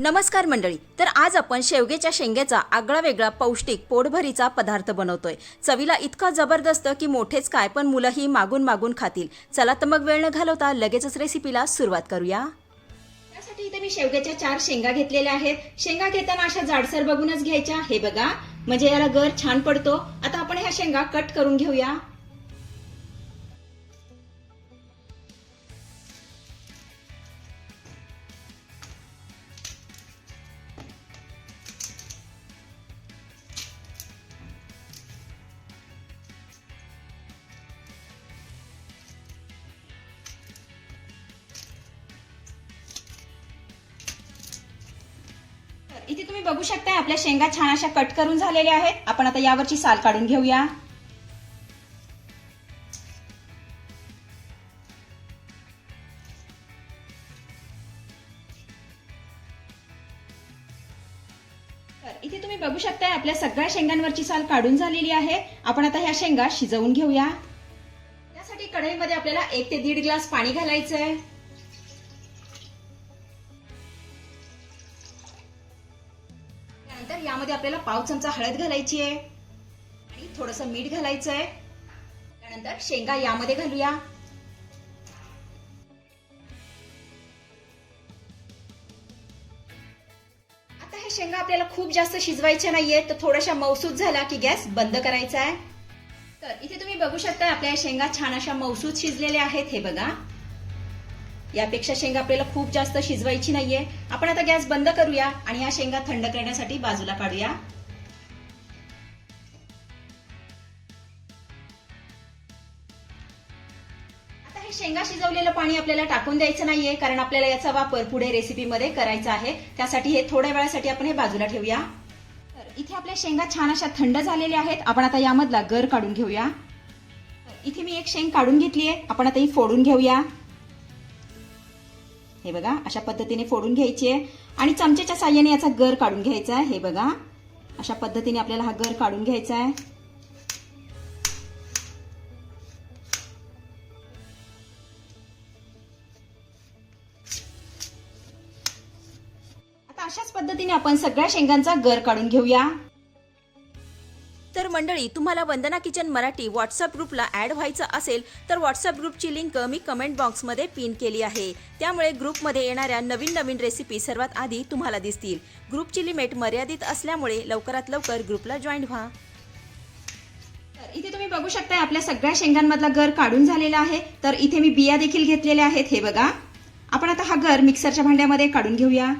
नमस्कार मंडळी तर आज आपण शेवग्याच्या शेंग्याचा आगळा वेगळा पौष्टिक पोटभरीचा पदार्थ बनवतोय. चवीला इतका जबरदस्त की मोठेच काय पण मुलंही मागून मागून खातील. चला तर मग वेळ न घालवता लगेचच रेसिपीला सुरुवात करूया. त्यासाठी इथे मी शेवग्याच्या चार शेंगा घेतलेल्या आहेत. शेंगा घेताना अशा जाडसर बघूनच घ्यायच्या. हे बघा म्हणजे याला गर छान पडतो. आता आपण ह्या शेंगा कट करून घेऊया. तुम्ही बघू शकताय आपल्या शेंगा छान अशा कट करून झालेल्या आहेत. आपण आता यावरची साल काढून घेऊया. तर इथे तुम्ही बघू शकताय आपल्या सगळ्या शेंगांवरची साल काढून झालेली आहे. आपण आता ह्या शेंगा शिजवून घेऊया. त्यासाठी कढईमध्ये आपल्याला एक ते दीड ग्लास पाणी घालायचं आहे त्यानंतर यामध्ये आपल्याला पाव चमचा हळद घालायची आहे. आणि थोडस मीठ घालायचं आहे. त्यानंतर शेंगा यामध्ये घालूया. आता हे शेंगा आपल्याला खूप जास्त शिजवायच्या नाहीये तर थोड्याशा मौसूद झाला की गॅस बंद करायचा आहे. तर इथे तुम्ही बघू शकता आपल्या शेंगा छान अशा मौसूद शिजलेल्या आहेत हे बघा. यापेक्षा शेंगा आपल्याला खूप जास्त शिजवायची नाहीये. आपण आता गॅस बंद करूया आणि या शेंगा थंड करण्यासाठी बाजूला काढूया. आता हे शेंगा शिजवलेलं पाणी आपल्याला टाकून द्यायचं नाहीये कारण आपल्याला याचा वापर पुढे रेसिपीमध्ये करायचा आहे. त्यासाठी हे थोड्या वेळासाठी आपण हे बाजूला ठेवूया. तर इथे आपल्या शेंगा छान अशा थंड झालेल्या आहेत. आपण आता यामधला गर काढून घेऊया. इथे मी एक शेंग काढून घेतली आहे आपण आता ही फोडून घेऊया. हे बघा अशा पद्धतीने फोडून घ्यायची. आहे आणि चमच्याच्या साह्याने याचा गर काढून घ्यायचा आहे. हे बघा अशा पद्धतीने आपल्याला हा गर काढून घ्यायचा आहे. आता अशाच पद्धतीने आपण सगळ्या शेंगांचा गर काढून घेऊया. तर मंडळी तुम्हाला वंदना किचन मराठी व्हॉट्सअप ग्रुपला ॲड व्हायचं असेल तर व्हॉट्सअप ग्रुपची लिंक मी कमेंट बॉक्समध्ये पिन केली आहे. त्यामुळे ग्रुपमध्ये येणाऱ्या नवीन नवीन रेसिपी सर्वात आधी तुम्हाला दिसतील. ग्रुपची लिमिट मर्यादित असल्यामुळे लवकरात लवकर ग्रुपला जॉईन व्हा. इथे तुम्ही बघू शकता आपल्या सगळ्या शेंगांमधला गर काढून झालेला आहे. तर इथे मी बिया देखील घेतलेल्या आहेत हे बघा. आपण आता हा गर मिक्सरच्या भांड्यामध्ये काढून घेऊया.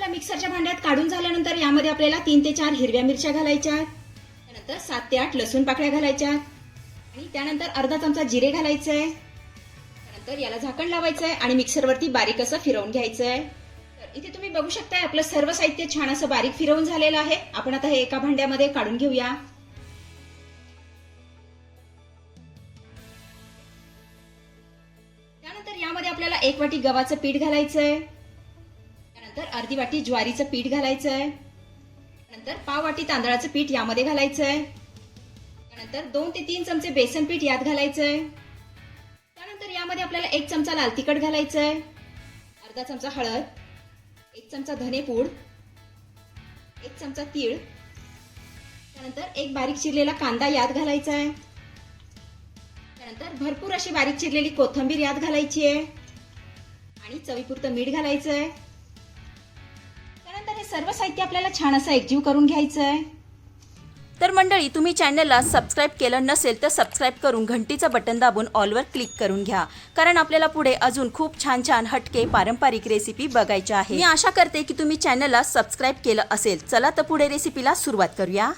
आपल्या मिक्सरच्या भांड्यात काढून झाल्यानंतर यामध्ये आपल्याला तीन ते चार हिरव्या मिरच्या घालायच्या त्यानंतर सात ते आठ लसूण पाकळ्या घालायच्या आणि त्यानंतर अर्धा चमचा जिरे घालायचं आहे त्यानंतर याला झाकण लावायचं आहे आणि मिक्सरवरती बारीक असं फिरवून घ्यायचं आहे तर इथे तुम्ही बघू शकताय आपलं सर्व साहित्य छान असं बारीक फिरवून झालेलं आहे. आपण आता हे एका भांड्यामध्ये काढून घेऊया. त्यानंतर यामध्ये आपल्याला एक वाटी गव्हाचं पीठ घालायचं आहे त्यानंतर अर्धी वाटी ज्वारीचं पीठ घालायचं आहे नंतर पाव वाटी तांदळाचं पीठ यामध्ये घालायचं आहे त्यानंतर दोन ते तीन चमचे बेसन पीठ यात घालायचं आहे त्यानंतर यामध्ये आपल्याला एक चमचा लाल तिखट घालायचं आहे अर्धा चमचा हळद. एक चमचा धनेपूड. एक चमचा तीळ. त्यानंतर एक बारीक चिरलेला कांदा यात घालायचा आहे त्यानंतर भरपूर अशी बारीक चिरलेली कोथिंबीर यात घालायची आहे आणि चवीपुरतं मीठ घालायचं आहे सर्व साहित्य आपल्याला छान असं एकजीव करून घ्यायचं आहे तर मंडळी तुम्ही चॅनलला सबस्क्राईब केलं नसेल तर सबस्क्राईब करून घंटीचं बटन दाबून ऑलवर क्लिक करून घ्या. कारण आपल्याला पुढे अजून खूप छान छान हटके पारंपरिक रेसिपी बघायच्या आहे मी आशा करते की तुम्ही चॅनलला सबस्क्राईब केलं असेल. चला तर पुढे रेसिपीला सुरुवात करूया.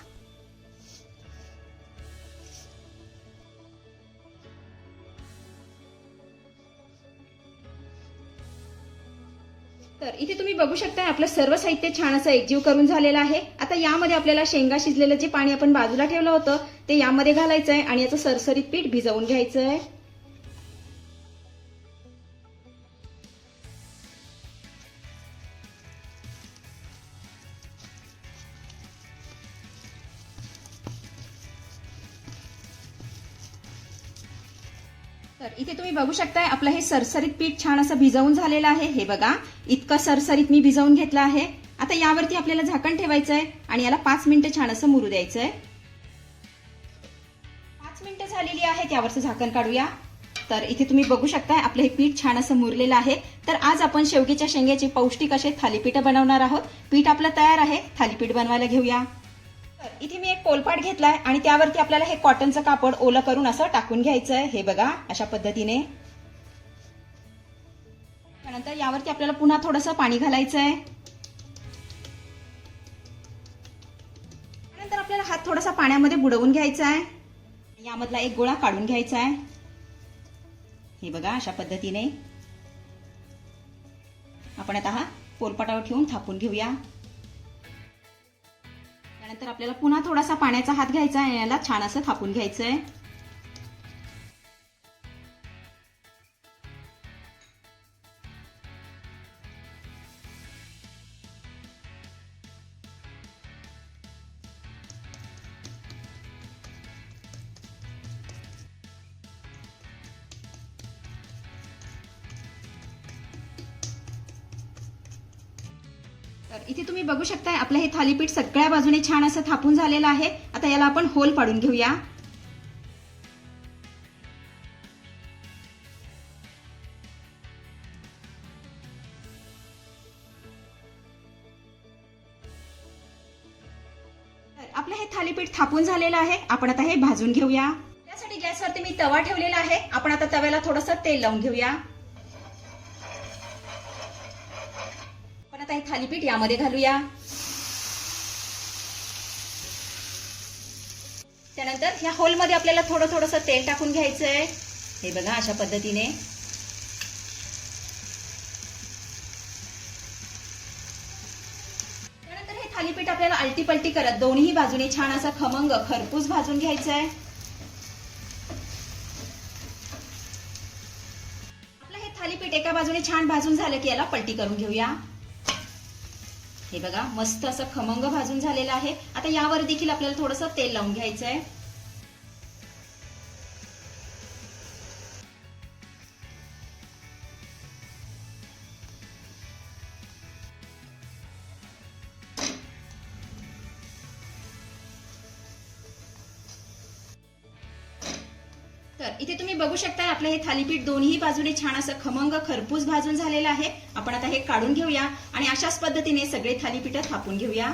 तर इथे तुम्ही बघू शकता आपलं सर्व साहित्य छान असं एकजीव करून झालेलं आहे. आता यामध्ये आपल्याला शेंगा शिजलेलं जे पाणी आपण बाजूला ठेवलं होतं ते यामध्ये घालायचं आहे आणि याचं सरसरीत पीठ भिजवून घ्यायचं आहे तर इथे तुम्ही बघू शकताय आपलं हे सरसरीत पीठ छान असं भिजवून झालेलं आहे. हे बघा इतकं सरसरीत मी भिजवून घेतलं आहे. आता यावरती आपल्याला झाकण ठेवायचं आहे आणि याला पाच मिनिटं छान असं मुरू द्यायचं आहे पाच मिनिटं झालेली आहेत यावरचं झाकण काढूया. तर इथे तुम्ही बघू शकताय आपलं हे पीठ छान असं मुरलेलं आहे. तर आज आपण शेवग्याच्या शेंग्याचे पौष्टिक असे थालीपीठ बनवणार आहोत. पीठ आपलं तयार आहे थालीपीठ बनवायला घेऊया. इथे मी एक पोलपाट घेतलाय आणि त्यावरती आपल्याला हे कॉटनचं कापड ओलं करून असं टाकून घ्यायचं आहे हे बघा अशा पद्धतीने. त्यानंतर यावरती आपल्याला पुन्हा थोडंसं पाणी घालायचं आहे त्यानंतर आपल्याला हात थोडासा पाण्यामध्ये बुडवून घ्यायचा आहे यामधला एक गोळा काढून घ्यायचा आहे हे बघा अशा पद्धतीने. आपण आता हा पोलपाटावर ठेवून थापून घेऊया. तर आपल्याला पुन्हा थोडासा पाण्याचा हात घ्यायचा आहे याला छान असं थापून घ्यायचं आहे तर इथे तुम्ही बघू शकताय आपलं हे थालीपीठ सगळ्या बाजूने छान असं थापून झालेलं आहे. आता याला आपण होल पाडून घेऊया. तर आपलं हे थालीपीठ थापून झालेलं आहे. आपण आता हे भाजून घेऊया. त्यासाठी गॅसवरती मी तवा ठेवलेला आहे. आपण आता तव्याला थोडंसं तेल लावून घेऊया. आता हे थालीपीठ यामध्ये घालूया. त्यानंतर ह्या होलमध्ये आपल्याला थोडं थोडंसं तेल टाकून घ्यायचं आहे हे बघा अशा पद्धतीने. त्यानंतर हे थालीपीठ आपल्याला आलटी पलटी करत दोन्ही बाजूने छान असा खमंग खरपूस भाजून घ्यायचं आहे आपलं हे थालीपीठ एका बाजूने छान भाजून झालं की याला पलटी करून घेऊया. हे बघा मस्त असं खमंग भाजून झालेलं आहे. आता यावर देखील आपल्याला थोडंसं तेल लावून घ्यायचं आहे इथे तुम्ही बघू शकता आपलं हे थालीपीठ दोन्ही बाजूने छान असं खमंग खरपूस भाजून झालेलं आहे. आपण आता हे काढून घेऊया आणि अशाच पद्धतीने सगळे थालीपीठ थापून घेऊया.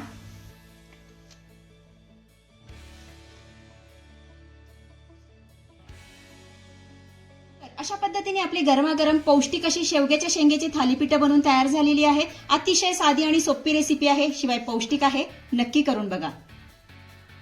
अशा पद्धतीने आपली गरमागरम पौष्टिक अशी शेवग्याच्या शेंगेची थालीपीठं बनवून तयार झालेली आहे. अतिशय साधी आणि सोपी रेसिपी आहे शिवाय पौष्टिक आहे. नक्की करून बघा.